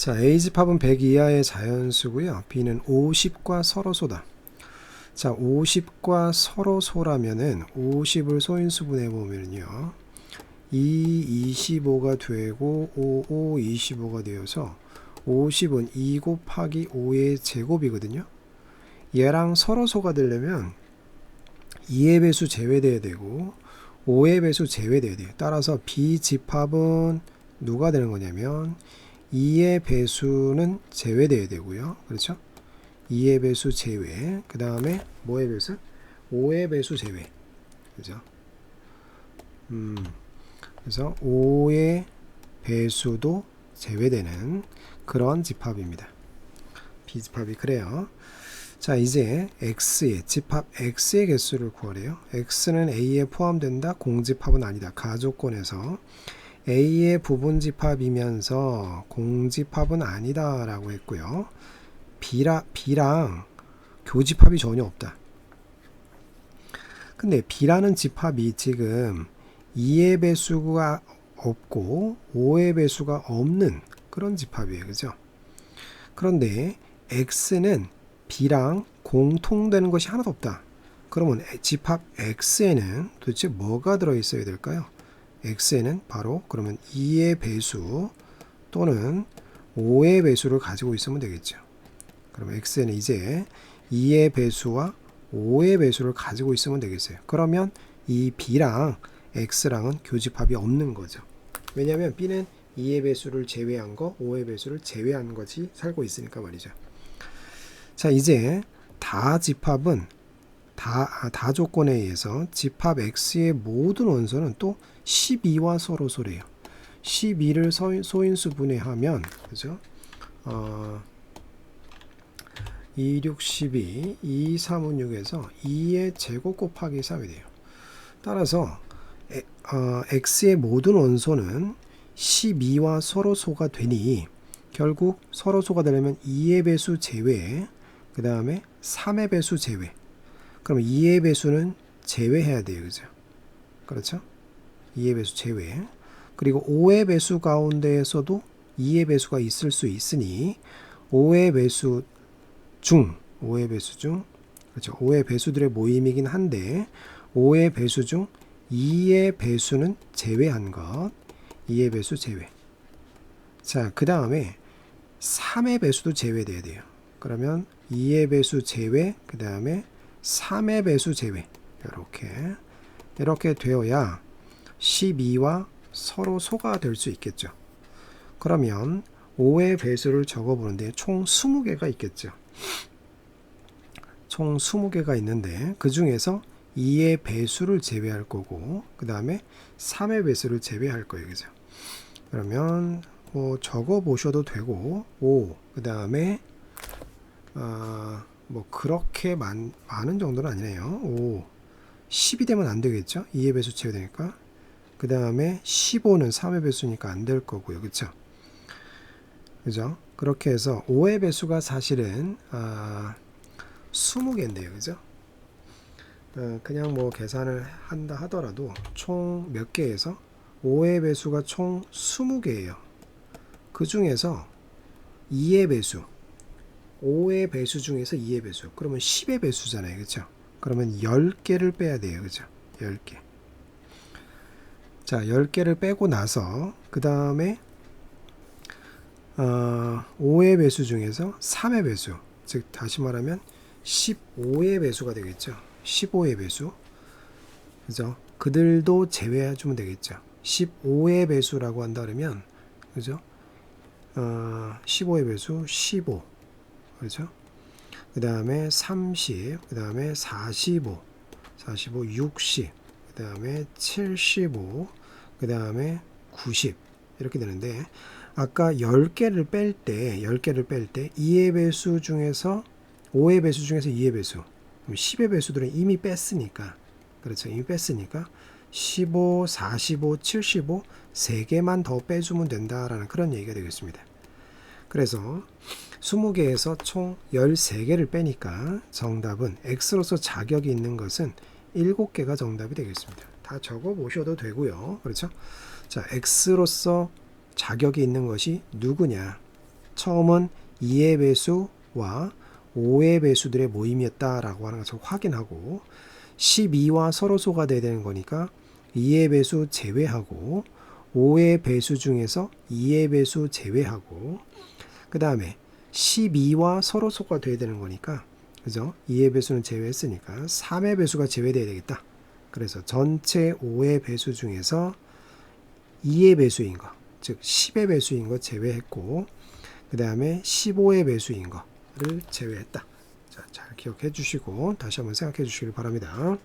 자, A집합은 100 이하의 자연수고요. B는 50과 서로소다. 자, 50과 서로소라면은 50을 소인수분해 보면요. 2, 25가 되고 5, 5, 25가 되어서 50은 2 곱하기 5의 제곱이거든요. 얘랑 서로소가 되려면 2의 배수 제외돼야 되고 5의 배수 제외돼야 돼요. 따라서 B집합은 누가 되는 거냐면 2의 배수는 제외돼야 되고요. 그렇죠? 2의 배수 제외. 그 다음에 뭐의 배수? 5의 배수 제외. 그죠? 음. 그래서 5의 배수도 제외되는 그런 집합입니다. B집합이 그래요. 자, 이제 X의 집합 X의 개수를 구하래요. X는 A에 포함된다. 공집합은 아니다. 가조건에서 A의 부분집합이면서 공집합은 아니다라고 했고요. B라, B랑 교집합이 전혀 없다. 근데 B라는 집합이 지금 2의 배수가 없고 5의 배수가 없는 그런 집합이에요. 그죠? 그런데 X는 B랑 공통되는 것이 하나도 없다. 그러면 집합 X에는 도대체 뭐가 들어 있어야 될까요? X에는 바로 그러면 2의 배수 또는 5의 배수를 가지고 있으면 되겠죠. 그러면 X에는 이제 2의 배수와 5의 배수를 가지고 있으면 되겠어요. 그러면 이 B랑 X랑은 교집합이 없는 거죠. 왜냐하면 B는 2의 배수를 제외한 거, 5의 배수를 제외한 것이 살고 있으니까 말이죠. 자, 이제 다 집합은 다, 아, 다 조건에 의해서 집합 X의 모든 원소는 또 12와 서로 소래요. 12를 소인, 소인수 분해하면, 그죠? 어, 2, 6, 12, 2, 3은 6에서 2의 제곱 곱하기 3이 돼요. 따라서 에, 어, x의 모든 원소는 12와 서로소가 되니 결국 서로소가 되려면 2의 배수 제외 그 다음에 3의 배수 제외 그럼 2의 배수는 제외해야 돼요. 그죠? 그렇죠? 2의 배수 제외. 그리고 5의 배수 가운데에서도 2의 배수가 있을 수 있으니 5의 배수 중 5의 배수 중 그렇죠? 5의 배수들의 모임이긴 한데 5의 배수 중 2의 배수는 제외한 것. 2의 배수 제외. 자 그 다음에 3의 배수도 제외돼야 돼요. 그러면 2의 배수 제외 그 다음에 3의 배수 제외. 이렇게 이렇게 되어야 12와 서로 소가 될 수 있겠죠. 그러면 5의 배수를 적어보는데 총 20개가 있겠죠. 총 20개가 있는데 그 중에서 2의 배수를 제외할 거고 그 다음에 3의 배수를 제외할 거예요. 그죠? 그러면 뭐 적어 보셔도 되고 5그 다음에 어, 뭐 그렇게 많, 많은 정도는 아니네요. 5 10이 되면 안 되겠죠? 2의 배수 제외되니까. 그 다음에 15는 3의 배수니까 안 될 거고요. 그죠 그죠? 그렇게 해서 5의 배수가 사실은 아, 20개인데요. 그죠? 어, 그냥 뭐 계산을 한다 하더라도 총 몇 개에서 5의 배수가 총 20개예요. 그 중에서 2의 배수, 5의 배수 중에서 2의 배수. 그러면 10의 배수잖아요. 그렇죠? 그러면 10개를 빼야 돼요. 그죠? 10개. 자, 10개를 빼고 나서 그 다음에 어, 5의 배수 중에서 3의 배수, 즉 다시 말하면 15의 배수가 되겠죠. 15의 배수. 그죠? 그들도 제외해 주면 되겠죠. 15의 배수라고 한다 그러면 그죠? 어, 15의 배수 15. 그죠? 그 다음에 30, 그 다음에 45, 45, 60, 그 다음에 75, 그 다음에 90 이렇게 되는데 아까 10개를 뺄 때, 10개를 뺄 때 2의 배수 중에서 5의 배수 중에서 2의 배수 10의 배수들은 이미 뺐으니까 그렇죠 이미 뺐으니까 15, 45, 75 3개만 더 빼주면 된다라는 그런 얘기가 되겠습니다 그래서 20개에서 총 13개를 빼니까 정답은 X로서 자격이 있는 것은 7개가 정답이 되겠습니다. 다 적어 보셔도 되고요. 그렇죠? 자 X로서 자격이 있는 것이 누구냐? 처음은 2의 배수와 5의 배수들의 모임이었다라고 하는 것을 확인하고 12와 서로 소가 돼야 되는 거니까 2의 배수 제외하고 5의 배수 중에서 2의 배수 제외하고 그 다음에 12와 서로 소가 돼야 되는 거니까 그죠? 2의 배수는 제외했으니까 3의 배수가 제외돼야 되겠다. 그래서 전체 5의 배수 중에서 2의 배수인 거, 즉 10의 배수인 거 제외했고 그 다음에 15의 배수인 거를 제외했다. 자, 잘 기억해 주시고 다시 한번 생각해 주시길 바랍니다.